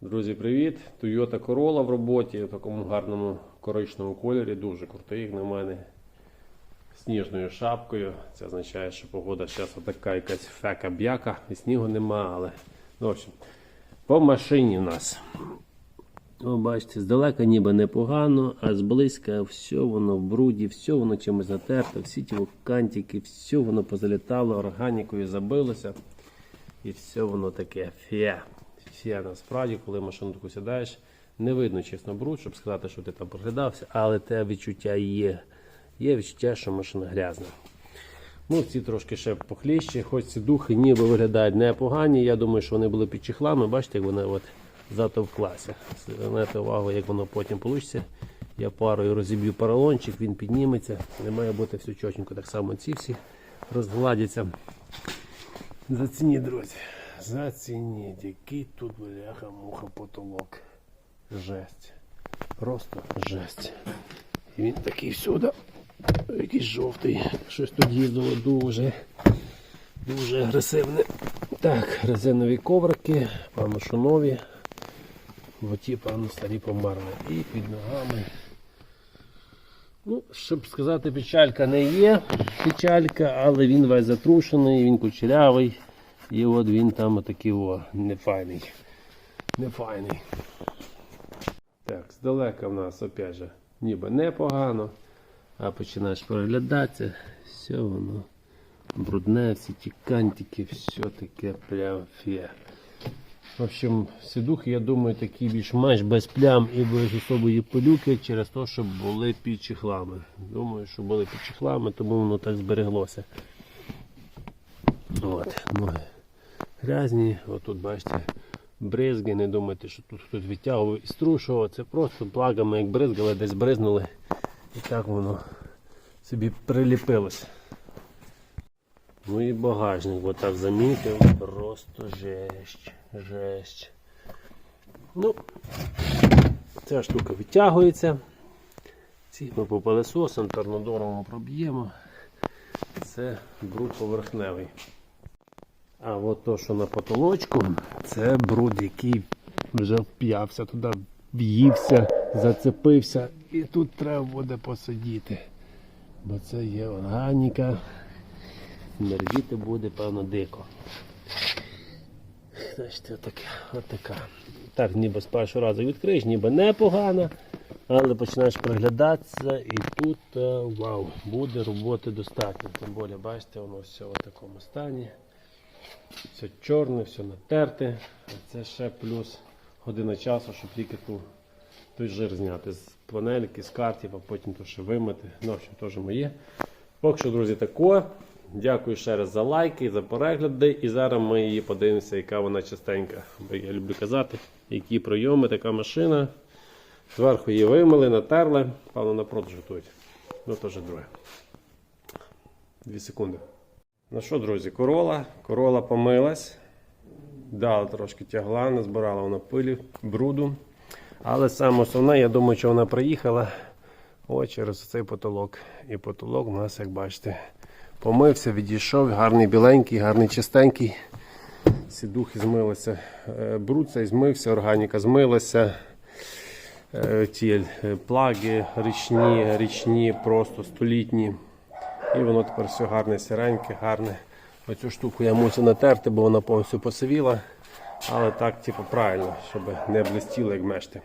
Друзі, привіт! Toyota Corolla в роботі в такому гарному коричневому кольорі, дуже крутий, як на мене. Сніжною шапкою. Це означає, що погода зараз така якась фека-б'яка, і снігу нема, але. Ну, в общем, по машині нас. О, бачите, здалека ніби непогано, а зблизька все воно в бруді, все воно чимось натерто, всі ті кантики, все воно позалітало, органікою забилося. І все воно таке фе. Фе насправді, коли машину таку сідаєш, не видно чесно бруд, щоб сказати, що ти там проглядався, але те відчуття є. Є відчуття, що машина грязна. Ну, ці трошки ще похліщі, хоч ці духи ніби виглядають непогані. Я думаю, що вони були під чехлами. Бачите, як вони от затовклася. Звернете увагу, як воно потім вийде. Я парою розіб'ю поролончик, він підніметься. Не має бути все чотенько. Так само ці всі розгладяться. Зацініть, друзі. Зацініть, який тут бляха муха потолок. Жесть. Просто жесть. І він такий всюди. Якийсь жовтий. Щось тут їздило дуже. Дуже агресивне. Так, резинові коврики, пану що нові. Бо ті, пану старі померли. І під ногами. Ну, щоб сказати, печалька не є печалька, але він весь затрушений, він кучерявий. І от він там отакий о, нефайний. Нефайний. Так, здалека в нас опять же ніби непогано, а починаєш переглядатися, все воно брудне, всі ті кантики, все таке прям фе. В общем, сідухи, я думаю, такі більш-менш без плям і без особої пилюки через те, що були під чехлами. Думаю, що були під чехлами, тому воно так збереглося. От, ноги грязні, отут бачите, бризги, не думайте, що тут хтось відтягував і струшував. Це просто плагами, як бризгали, десь бризнули. І так воно собі приліпилось. Ну і багажник отак замітив. Просто жесть. Жесть. Ну, ця штука відтягується. Ці ми по пилесосам торнодоровому проб'ємо. Це бруд поверхневий. А от то, що на потолочку, це бруд, який вже вп'явся туди, в'ївся, зацепився. І тут треба буде посидіти. Бо це є органіка. Нервіти буде, певно, дико. Значить, отака, отака. Так, ніби з першого разу відкриєш, ніби непогано, але починаєш приглядатися і тут е, вау, буде роботи достатньо. Тим більше, бачите, воно все в такому стані. Все чорне, все натерте. Це ще плюс година часу, щоб тільки ту, той жир зняти з панельки, з картів, а потім то ще вимити. Ну, в общем, теж моє. Поки що, друзі, тако. Дякую ще раз за лайки, за перегляди. І зараз ми її подивимося, яка вона частенька. Бо я люблю казати, які прийоми така машина. Зверху її вимили, натерли, певно на продаж готують. Ну теж друге. Дві секунди. Ну що, друзі, корола. Корола помилась. Дала трошки тягла, не збирала вона пилі, бруду. Але саме основне, я думаю, що вона приїхала ось через цей потолок. І потолок у нас, як бачите, помився, відійшов, гарний біленький, гарний чистенький. Сідухи змилися. Е, Бруд цей змився, органіка змилася. Е, Ті е, плаги річні, річні, просто столітні. І воно тепер все гарне, сіреньке, гарне. Оцю штуку я мусив натерти, бо вона повністю посивіла. Але так, типу, правильно, щоб не блистіло, як мешти.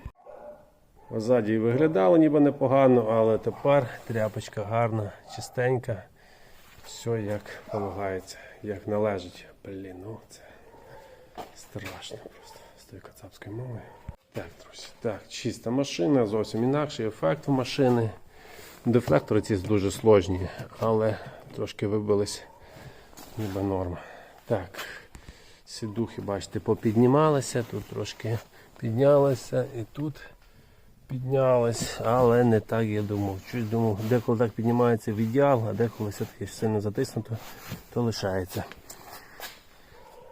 Ззаді виглядало ніби непогано, але тепер тряпочка гарна, чистенька. Все як полагається, як належить. Блін, ну це страшно просто з тою кацапською мовою. Так, друзі, так, чиста машина, зовсім інакший ефект у машини. Дефлектори ці дуже сложні, але трошки вибились ніби норма. Так, сідухи, бачите, попіднімалися, тут трошки піднялися і тут піднялись, але не так я думав. Щось думав, деколи так піднімається в ідеал, а деколи все-таки сильно затиснуто, то лишається.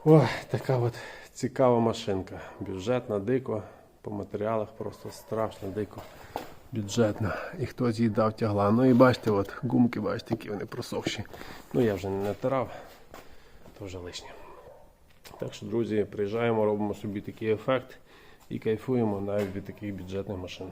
Ой, така от цікава машинка. Бюджетна, дико, по матеріалах просто страшно дико. Бюджетна. І хтось її дав тягла. Ну і бачите, от гумки, бачите, які вони просохші. Ну я вже не натирав, то вже лишнє. Так що, друзі, приїжджаємо, робимо собі такий ефект. і кайфуємо навіть від таких бюджетних машин.